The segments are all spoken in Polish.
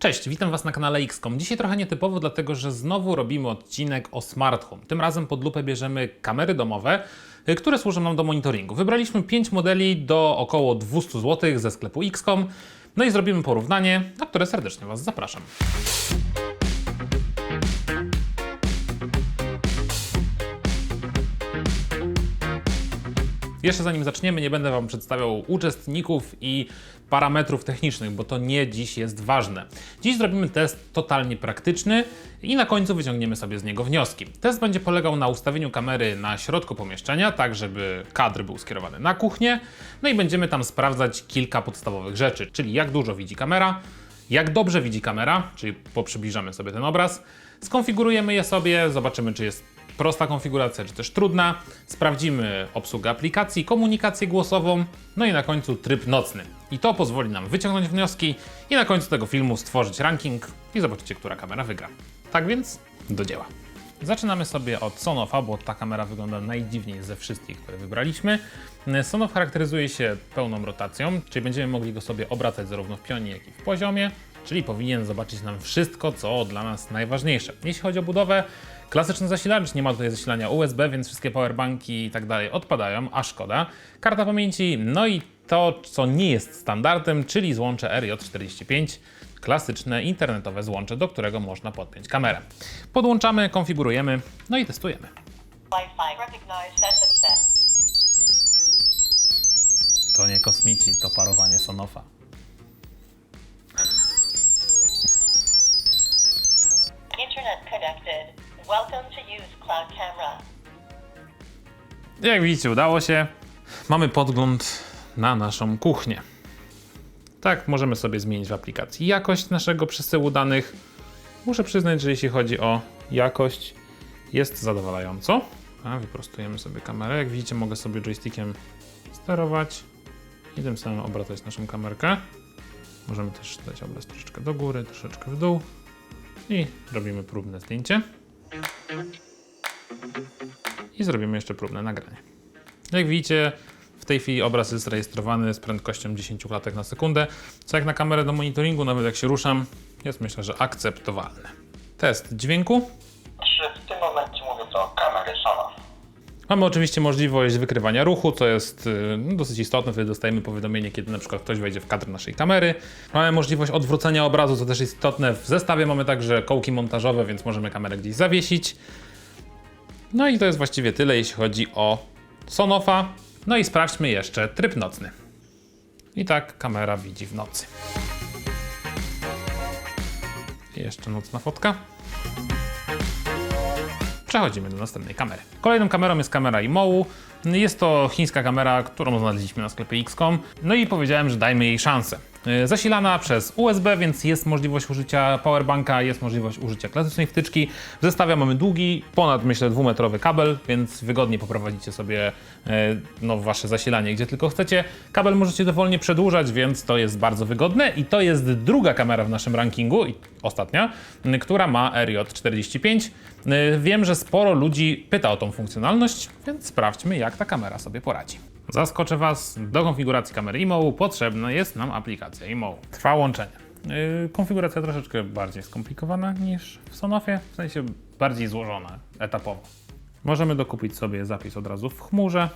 Cześć, witam Was na kanale XCOM. Dzisiaj trochę nietypowo, dlatego że znowu robimy odcinek o smart home. Tym razem pod lupę bierzemy kamery domowe, y, które służą nam do monitoringu. Wybraliśmy 5 modeli do około 200 zł ze sklepu XCOM. No i zrobimy porównanie, na które serdecznie Was zapraszam. Jeszcze zanim zaczniemy, nie będę Wam przedstawiał uczestników i parametrów technicznych, bo to nie dziś jest ważne. Dziś zrobimy test totalnie praktyczny i na końcu wyciągniemy sobie z niego wnioski. Test będzie polegał na ustawieniu kamery na środku pomieszczenia, tak żeby kadr był skierowany na kuchnię, no i będziemy tam sprawdzać kilka podstawowych rzeczy, czyli jak dużo widzi kamera, jak dobrze widzi kamera, czyli poprzybliżamy sobie ten obraz, skonfigurujemy je sobie, zobaczymy czy jest prosta konfiguracja, czy też trudna. Sprawdzimy obsługę aplikacji, komunikację głosową, no i na końcu tryb nocny. I to pozwoli nam wyciągnąć wnioski i na końcu tego filmu stworzyć ranking i zobaczycie, która kamera wygra. Tak więc do dzieła. Zaczynamy sobie od Sonofa, bo ta kamera wygląda najdziwniej ze wszystkich, które wybraliśmy. Sonoff charakteryzuje się pełną rotacją, czyli będziemy mogli go sobie obracać zarówno w pionie, jak i w poziomie, czyli powinien zobaczyć nam wszystko, co dla nas najważniejsze. Jeśli chodzi o budowę, klasyczny zasilacz, nie ma tutaj zasilania USB, więc wszystkie powerbanki i tak dalej odpadają, a szkoda. Karta pamięci, no i to, co nie jest standardem, czyli złącze RJ45, klasyczne internetowe złącze, do którego można podpiąć kamerę. Podłączamy, konfigurujemy, no i testujemy. To nie kosmici, to parowanie Sonofa. Welcome to use cloud camera. Jak widzicie, udało się. Mamy podgląd na naszą kuchnię. Tak, możemy sobie zmienić w aplikacji jakość naszego przesyłu danych. Muszę przyznać, że jeśli chodzi o jakość, jest zadowalająco. A wyprostujemy sobie kamerę. Jak widzicie, mogę sobie joystickiem sterować i tym samym obracać naszą kamerkę. Możemy też dać obraz troszeczkę do góry, troszeczkę w dół i robimy próbne zdjęcie. I zrobimy jeszcze próbne nagranie. Jak widzicie, w tej chwili obraz jest rejestrowany z prędkością 10 klatek na sekundę, co jak na kamerę do monitoringu, nawet jak się ruszam, jest myślę, że akceptowalne. Test dźwięku. Mamy oczywiście możliwość wykrywania ruchu, co jest y, no, dosyć istotne, wtedy dostajemy powiadomienie, kiedy na przykład ktoś wejdzie w kadr naszej kamery. Mamy możliwość odwrócenia obrazu, co też jest istotne. W zestawie mamy także kołki montażowe, więc możemy kamerę gdzieś zawiesić. No i to jest właściwie tyle, jeśli chodzi o Sonofa. No i sprawdźmy jeszcze tryb nocny. I tak kamera widzi w nocy. I jeszcze nocna fotka. Przechodzimy do następnej kamery. Kolejną kamerą jest kamera IMOU. Jest to chińska kamera, którą znaleźliśmy na sklepie XCOM. No i powiedziałem, że dajmy jej szansę. Yy, Zasilana przez USB, więc jest możliwość użycia powerbanka, jest możliwość użycia klasycznej wtyczki. W zestawie mamy długi, ponad myślę dwumetrowy kabel, więc wygodnie poprowadzicie sobie yy, no, wasze zasilanie gdzie tylko chcecie. Kabel możecie dowolnie przedłużać, więc to jest bardzo wygodne i to jest druga kamera w naszym rankingu, ostatnia, która ma RJ45. Yy, Wiem, że sporo ludzi pyta o tą funkcjonalność, więc sprawdźmy jak ta kamera sobie poradzi. Zaskoczę Was, do konfiguracji kamery IMOU potrzebna jest nam aplikacja IMOU. Trwa łączenie. Yy, konfiguracja troszeczkę bardziej skomplikowana niż w Sonofie, w sensie bardziej złożona etapowo. Możemy dokupić sobie zapis od razu w chmurze.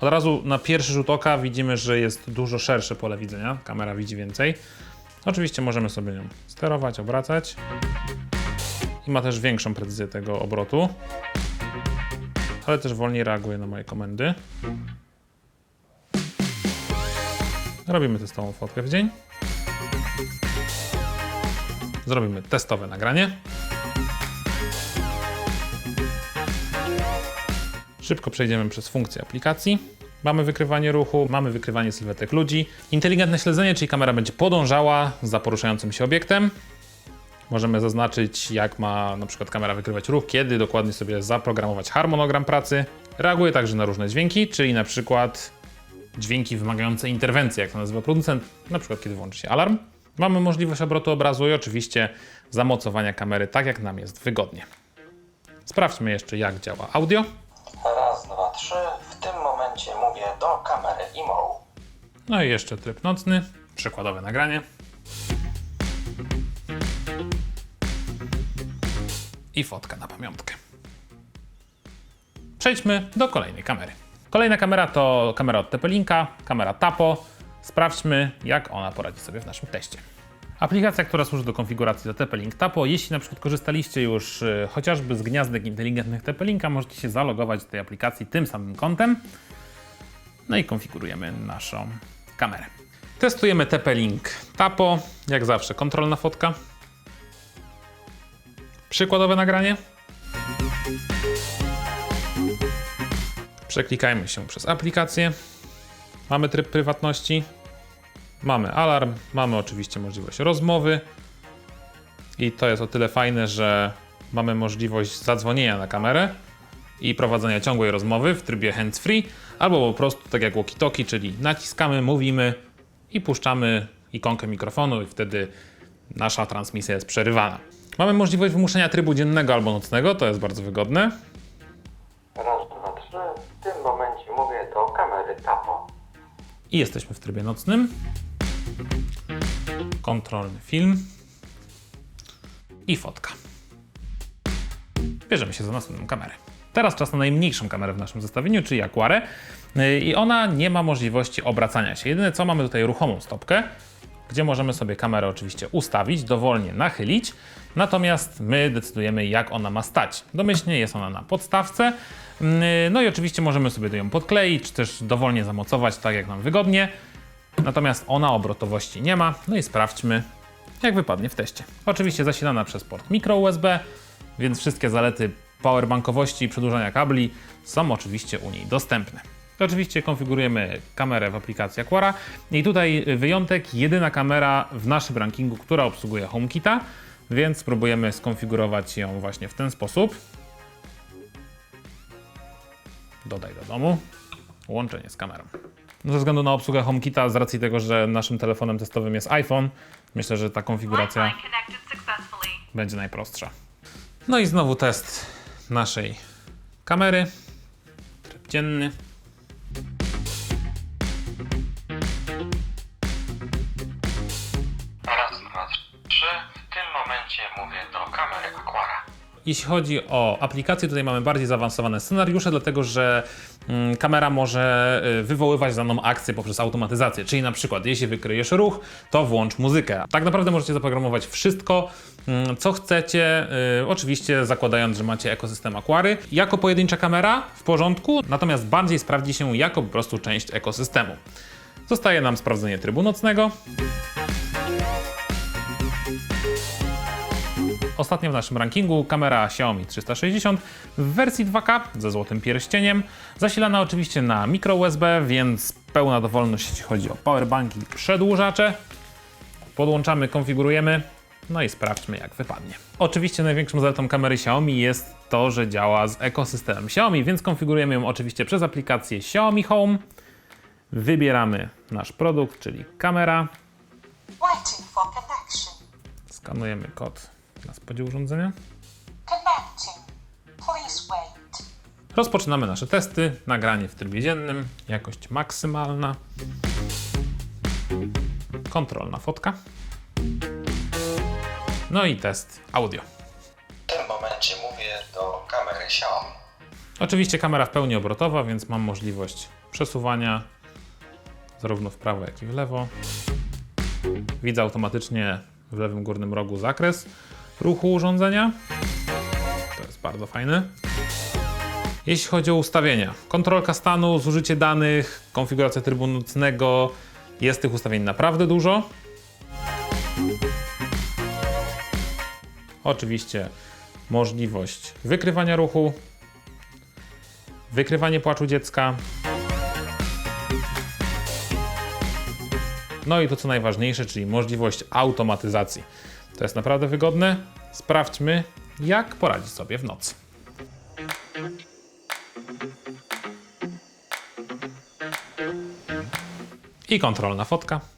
Od razu na pierwszy rzut oka widzimy, że jest dużo szersze pole widzenia, kamera widzi więcej. Oczywiście możemy sobie ją sterować, obracać i ma też większą precyzję tego obrotu, ale też wolniej reaguje na moje komendy. Robimy testową fotkę w dzień. Zrobimy testowe nagranie. Szybko przejdziemy przez funkcję aplikacji. Mamy wykrywanie ruchu, mamy wykrywanie sylwetek ludzi. Inteligentne śledzenie, czyli kamera będzie podążała za poruszającym się obiektem. Możemy zaznaczyć, jak ma na przykład kamera wykrywać ruch, kiedy dokładnie sobie zaprogramować harmonogram pracy. Reaguje także na różne dźwięki, czyli na przykład dźwięki wymagające interwencji, jak to nazywa producent, na przykład kiedy włączy się alarm. Mamy możliwość obrotu obrazu i oczywiście zamocowania kamery tak, jak nam jest wygodnie. Sprawdźmy jeszcze, jak działa audio. Raz, dwa, trzy. W tym momencie mówię do kamery IMOU. No i jeszcze tryb nocny, przykładowe nagranie. i fotka na pamiątkę. Przejdźmy do kolejnej kamery. Kolejna kamera to kamera od TP-Linka, kamera Tapo. Sprawdźmy, jak ona poradzi sobie w naszym teście. Aplikacja, która służy do konfiguracji do TP-Link Tapo. Jeśli na przykład korzystaliście już y, chociażby z gniazdek inteligentnych TP-Linka, możecie się zalogować do tej aplikacji tym samym kontem. No i konfigurujemy naszą kamerę. Testujemy TP-Link Tapo. Jak zawsze kontrolna fotka. Przykładowe nagranie. Przeklikajmy się przez aplikację. Mamy tryb prywatności. Mamy alarm, mamy oczywiście możliwość rozmowy. I to jest o tyle fajne, że mamy możliwość zadzwonienia na kamerę i prowadzenia ciągłej rozmowy w trybie hands-free, albo po prostu tak jak walkie-talkie, czyli naciskamy, mówimy i puszczamy ikonkę mikrofonu i wtedy nasza transmisja jest przerywana. Mamy możliwość wymuszenia trybu dziennego albo nocnego, to jest bardzo wygodne. I jesteśmy w trybie nocnym. Kontrolny film. I fotka. Bierzemy się za następną kamerę. Teraz czas na najmniejszą kamerę w naszym zestawieniu, czyli Aquarę. Yy, I ona nie ma możliwości obracania się. Jedyne co, mamy tutaj ruchomą stopkę, gdzie możemy sobie kamerę oczywiście ustawić, dowolnie nachylić. Natomiast my decydujemy, jak ona ma stać. Domyślnie jest ona na podstawce. Yy, No i oczywiście możemy sobie ją podkleić, czy też dowolnie zamocować, tak jak nam wygodnie. Natomiast ona obrotowości nie ma. No i sprawdźmy, jak wypadnie w teście. Oczywiście zasilana przez port micro USB, więc wszystkie zalety powerbankowości i przedłużania kabli są oczywiście u niej dostępne. Oczywiście konfigurujemy kamerę w aplikacji Aquara i tutaj wyjątek, jedyna kamera w naszym rankingu, która obsługuje HomeKita, więc spróbujemy skonfigurować ją właśnie w ten sposób. Dodaj do domu. Łączenie z kamerą. No, Ze względu na obsługę HomeKita, z racji tego, że naszym telefonem testowym jest iPhone, myślę, że ta konfiguracja będzie najprostsza. No i znowu test naszej kamery. Tryb dzienny. Momencie mówię do kamery Aquara. Jeśli chodzi o aplikację, tutaj mamy bardziej zaawansowane scenariusze, dlatego że mm, kamera może y, wywoływać daną akcję poprzez automatyzację. Czyli na przykład, jeśli wykryjesz ruch, to włącz muzykę. Tak naprawdę możecie zaprogramować wszystko, mm, co chcecie, y, oczywiście zakładając, że macie ekosystem Aquary. Jako pojedyncza kamera w porządku, natomiast bardziej sprawdzi się jako po prostu część ekosystemu. Zostaje nam sprawdzenie trybu nocnego. Ostatnio w naszym rankingu kamera Xiaomi 360 w wersji 2K ze złotym pierścieniem, zasilana oczywiście na micro USB, więc pełna dowolność jeśli chodzi o powerbanki i przedłużacze. Podłączamy, konfigurujemy, no i sprawdźmy jak wypadnie. Oczywiście największą zaletą kamery Xiaomi jest to, że działa z ekosystemem Xiaomi, więc konfigurujemy ją oczywiście przez aplikację Xiaomi Home. Wybieramy nasz produkt, czyli kamera, skanujemy kod na spodzie urządzenia. Rozpoczynamy nasze testy. Nagranie w trybie dziennym, jakość maksymalna. Kontrolna fotka. No i test audio. W tym momencie mówię do kamery Xiaomi. Oczywiście kamera w pełni obrotowa, więc mam możliwość przesuwania zarówno w prawo, jak i w lewo. Widzę automatycznie w lewym górnym rogu zakres ruchu urządzenia. To jest bardzo fajne. Jeśli chodzi o ustawienia, kontrolka stanu, zużycie danych, konfiguracja trybu nocnego, jest tych ustawień naprawdę dużo. Oczywiście możliwość wykrywania ruchu, wykrywanie płaczu dziecka. No i to co najważniejsze, czyli możliwość automatyzacji. To jest naprawdę wygodne. Sprawdźmy, jak poradzić sobie w nocy. I kontrolna fotka.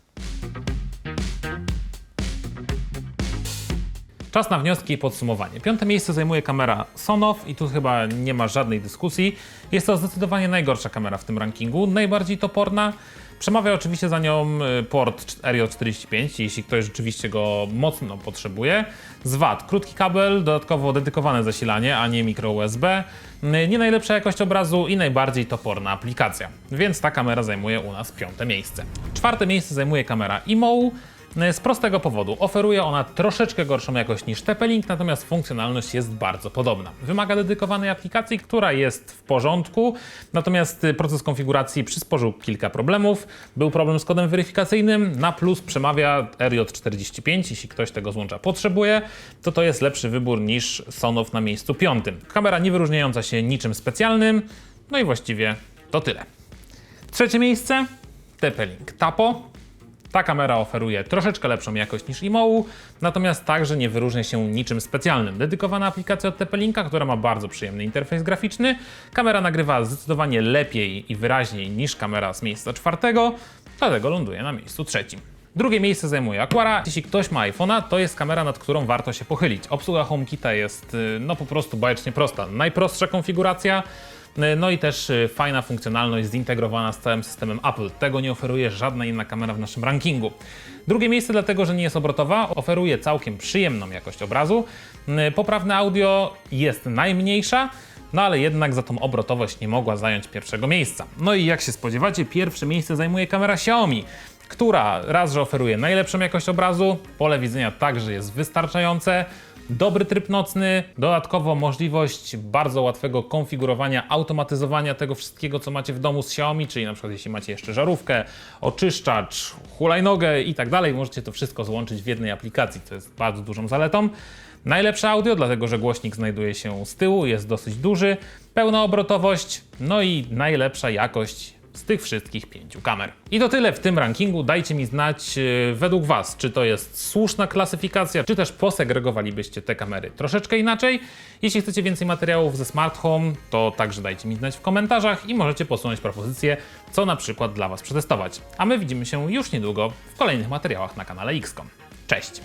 Czas na wnioski i podsumowanie. Piąte miejsce zajmuje kamera Sonoff i tu chyba nie ma żadnej dyskusji. Jest to zdecydowanie najgorsza kamera w tym rankingu, najbardziej toporna. Przemawia oczywiście za nią y, port RJ45, jeśli ktoś rzeczywiście go mocno potrzebuje. Z VAT, krótki kabel, dodatkowo dedykowane zasilanie, a nie mikro USB. Y, Nie najlepsza jakość obrazu i najbardziej toporna aplikacja. Więc ta kamera zajmuje u nas piąte miejsce. Czwarte miejsce zajmuje kamera IMOU. Z prostego powodu oferuje ona troszeczkę gorszą jakość niż TP-Link, natomiast funkcjonalność jest bardzo podobna. Wymaga dedykowanej aplikacji, która jest w porządku, natomiast y, proces konfiguracji przysporzył kilka problemów. Był problem z kodem weryfikacyjnym, na plus przemawia RJ45, jeśli ktoś tego złącza potrzebuje, to to jest lepszy wybór niż Sonoff na miejscu piątym. Kamera nie wyróżniająca się niczym specjalnym, no i właściwie to tyle. Trzecie miejsce TP-Link Tapo. Ta kamera oferuje troszeczkę lepszą jakość niż IMOU, natomiast także nie wyróżnia się niczym specjalnym. Dedykowana aplikacja od TP-Linka, która ma bardzo przyjemny interfejs graficzny. Kamera nagrywa zdecydowanie lepiej i wyraźniej niż kamera z miejsca czwartego, dlatego ląduje na miejscu trzecim. Drugie miejsce zajmuje Aquara. Jeśli ktoś ma iPhone'a, to jest kamera, nad którą warto się pochylić. Obsługa HomeKita jest y, no po prostu bajecznie prosta. Najprostsza konfiguracja, no i też y, fajna funkcjonalność zintegrowana z całym systemem Apple. Tego nie oferuje żadna inna kamera w naszym rankingu. Drugie miejsce dlatego, że nie jest obrotowa, oferuje całkiem przyjemną jakość obrazu. Y, Poprawne audio jest najmniejsza, no ale jednak za tą obrotowość nie mogła zająć pierwszego miejsca. No i jak się spodziewacie, pierwsze miejsce zajmuje kamera Xiaomi, która raz, że oferuje najlepszą jakość obrazu, pole widzenia także jest wystarczające, dobry tryb nocny, dodatkowo możliwość bardzo łatwego konfigurowania, automatyzowania tego wszystkiego, co macie w domu z Xiaomi, czyli na przykład jeśli macie jeszcze żarówkę, oczyszczacz, hulajnogę i tak dalej, możecie to wszystko złączyć w jednej aplikacji, co jest bardzo dużą zaletą. Najlepsze audio, dlatego że głośnik znajduje się z tyłu, jest dosyć duży, pełna obrotowość, no i najlepsza jakość z tych wszystkich pięciu kamer. I to tyle w tym rankingu. Dajcie mi znać yy, według Was, czy to jest słuszna klasyfikacja, czy też posegregowalibyście te kamery troszeczkę inaczej. Jeśli chcecie więcej materiałów ze Smart Home, to także dajcie mi znać w komentarzach i możecie posunąć propozycje, co na przykład dla Was przetestować. A my widzimy się już niedługo w kolejnych materiałach na kanale XCOM. Cześć!